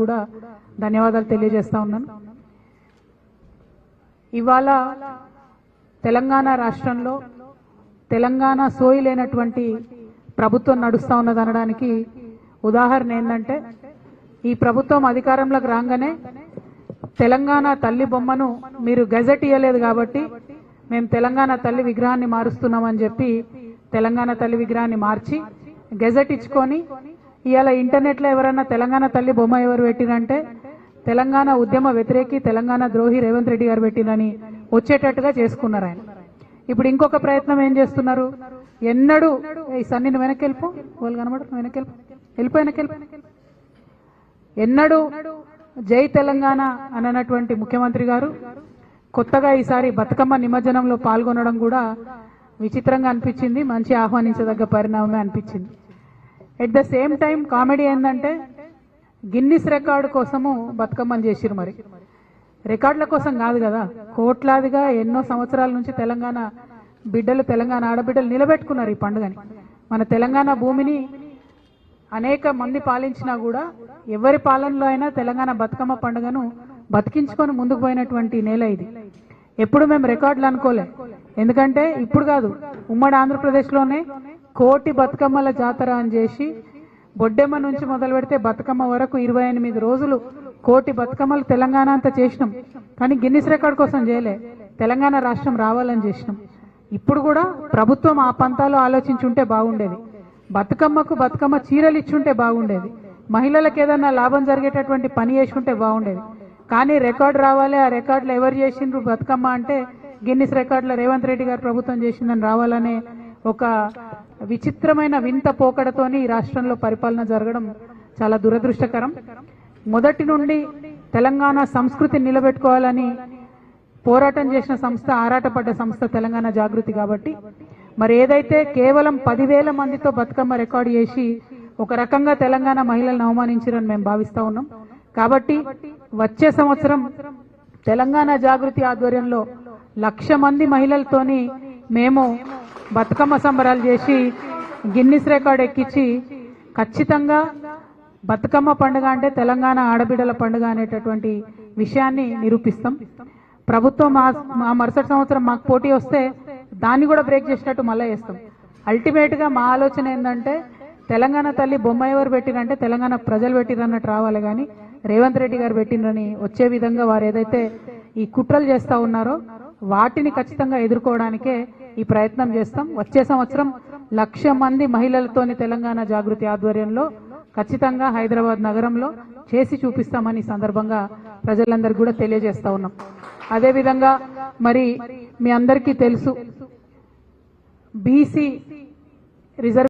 కూడా ధన్యవాదాలు తెలియజేస్తా ఉన్నాను. ఇవాళ తెలంగాణ రాష్ట్రంలో తెలంగాణ సోయి లేనటువంటి ప్రభుత్వం నడుస్తూ ఉన్నది అనడానికి ఉదాహరణ ఏంటంటే ఈ ప్రభుత్వం అధికారంలోకి రాగానే తెలంగాణ తల్లి బొమ్మను మీరు గెజెట్ ఇవ్వలేదు కాబట్టి మేము తెలంగాణ తల్లి విగ్రహాన్ని మారుస్తున్నామని చెప్పి తెలంగాణ తల్లి విగ్రహాన్ని మార్చి గెజెట్ ఇచ్చుకొని ఇవాళ ఇంటర్నెట్లో ఎవరైనా తెలంగాణ తల్లి బొమ్మ ఎవరు పెట్టినంటే తెలంగాణ ఉద్యమ వ్యతిరేకి తెలంగాణ ద్రోహి రేవంత్ రెడ్డి గారు పెట్టినని వచ్చేటట్టుగా చేసుకున్నారు ఆయన. ఇప్పుడు ఇంకొక ప్రయత్నం ఏం చేస్తున్నారు? ఎన్నడూ ఈ సన్ని వెనక్కి వెళ్ళిపో వాళ్ళు కనబడు వెనక్కి వెళ్ళిపో వెళ్ళిపో వెనక్కి వెళ్ళిపో ఎన్నడూ జై తెలంగాణ అన్నటువంటి ముఖ్యమంత్రి గారు కొత్తగా ఈసారి బతుకమ్మ నిమజ్జనంలో పాల్గొనడం కూడా విచిత్రంగా అనిపించింది మంచి ఆహ్వానించదగ్గ పరిణామమే అనిపించింది. At the same time comedy ఏంటంటే గిన్నిస్ రికార్డు కోసము బతుకమ్మని చేసిరు మరి. రికార్డుల కోసం కాదు కదా కోట్లాదిగా ఎన్నో సంవత్సరాల నుంచి తెలంగాణ బిడ్డలు తెలంగాణ ఆడబిడ్డలు నిలబెట్టుకున్నారు ఈ పండుగని. మన తెలంగాణ భూమిని అనేక మంది పాలించినా కూడా ఎవరి పాలనలో అయినా తెలంగాణ బతుకమ్మ పండుగను బతికించుకొని ముందుకు పోయినటువంటి నేల ఇది. ఎప్పుడు మేము రికార్డులు అనుకోలే. ఎందుకంటే ఇప్పుడు కాదు ఉమ్మడి ఆంధ్రప్రదేశ్లోనే కోటి బతుకమ్మల జాతర అని చేసి బొడ్డెమ్మ నుంచి మొదలు పెడితే బతుకమ్మ వరకు ఇరవై ఎనిమిది రోజులు కోటి బతుకమ్మలు తెలంగాణ అంతా చేసినాం. కానీ గిన్నిస్ రికార్డ్ కోసం చేయలే. తెలంగాణ రాష్ట్రం రావాలని చేసినాం. ఇప్పుడు కూడా ప్రభుత్వం ఆ పంతాలో ఆలోచించుంటే బాగుండేది. బతుకమ్మకు బతుకమ్మ చీరలు ఇచ్చుంటే బాగుండేది. మహిళలకు ఏదైనా లాభం జరిగేటటువంటి పని చేసుకుంటే బాగుండేది. కానీ రికార్డు రావాలి ఆ రికార్డులు ఎవరు చేసిండ్రు బతుకమ్మ అంటే గిన్నిస్ రికార్డులో రేవంత్ రెడ్డి గారు ప్రభుత్వం చేసిందని రావాలనే ఒక విచిత్రమైన వింత పోకడతోని ఈ రాష్ట్రంలో పరిపాలన జరగడం చాలా దురదృష్టకరం. మొదటి నుండి తెలంగాణ సంస్కృతి నిలబెట్టుకోవాలని పోరాటం చేసిన సంస్థ ఆరాటపడ్డ సంస్థ తెలంగాణ జాగృతి కాబట్టి. మరి ఏదైతే కేవలం పదివేల మందితో బతుకమ్మ రికార్డు చేసి ఒక రకంగా తెలంగాణ మహిళలను అవమానించారని మేము భావిస్తూ ఉన్నాం. కాబట్టి వచ్చే సంవత్సరం తెలంగాణ జాగృతి ఆధ్వర్యంలో లక్ష మంది మహిళలతోని మేము బతుకమ్మ సంబరాలు చేసి గిన్నిస్ రికార్డ్ ఎక్కించి ఖచ్చితంగా బతుకమ్మ పండుగ అంటే తెలంగాణ ఆడబిడ్డల పండుగ అనేటటువంటి విషయాన్ని నిరూపిస్తాం. ప్రభుత్వం మా మరుసటి సంవత్సరం మాకు పోటీ వస్తే దాన్ని కూడా బ్రేక్ చేసినట్టు మళ్ళీ వేస్తాం అల్టిమేట్గా మా ఆలోచన ఏంటంటే తెలంగాణ తల్లి బొమ్మ ఎవరు పెట్టిరంటే తెలంగాణ ప్రజలు పెట్టిరన్నట్టు రావాలి కానీ రేవంత్ రెడ్డి గారు పెట్టినని వచ్చే విధంగా వారు ఏదైతే ఈ కుట్రలు చేస్తా ఉన్నారో వాటిని ఖచ్చితంగా ఎదుర్కోవడానికే ఈ ప్రయత్నం చేస్తాం. వచ్చే సంవత్సరం లక్ష మంది మహిళలతోని తెలంగాణ జాగృతి ఆధ్వర్యంలో ఖచ్చితంగా హైదరాబాద్ నగరంలో చేసి చూపిస్తామని సందర్భంగా ప్రజలందరికీ కూడా తెలియజేస్తా ఉన్నాం. అదేవిధంగా మరి మీ అందరికీ తెలుసు బీసీ రిజర్వ్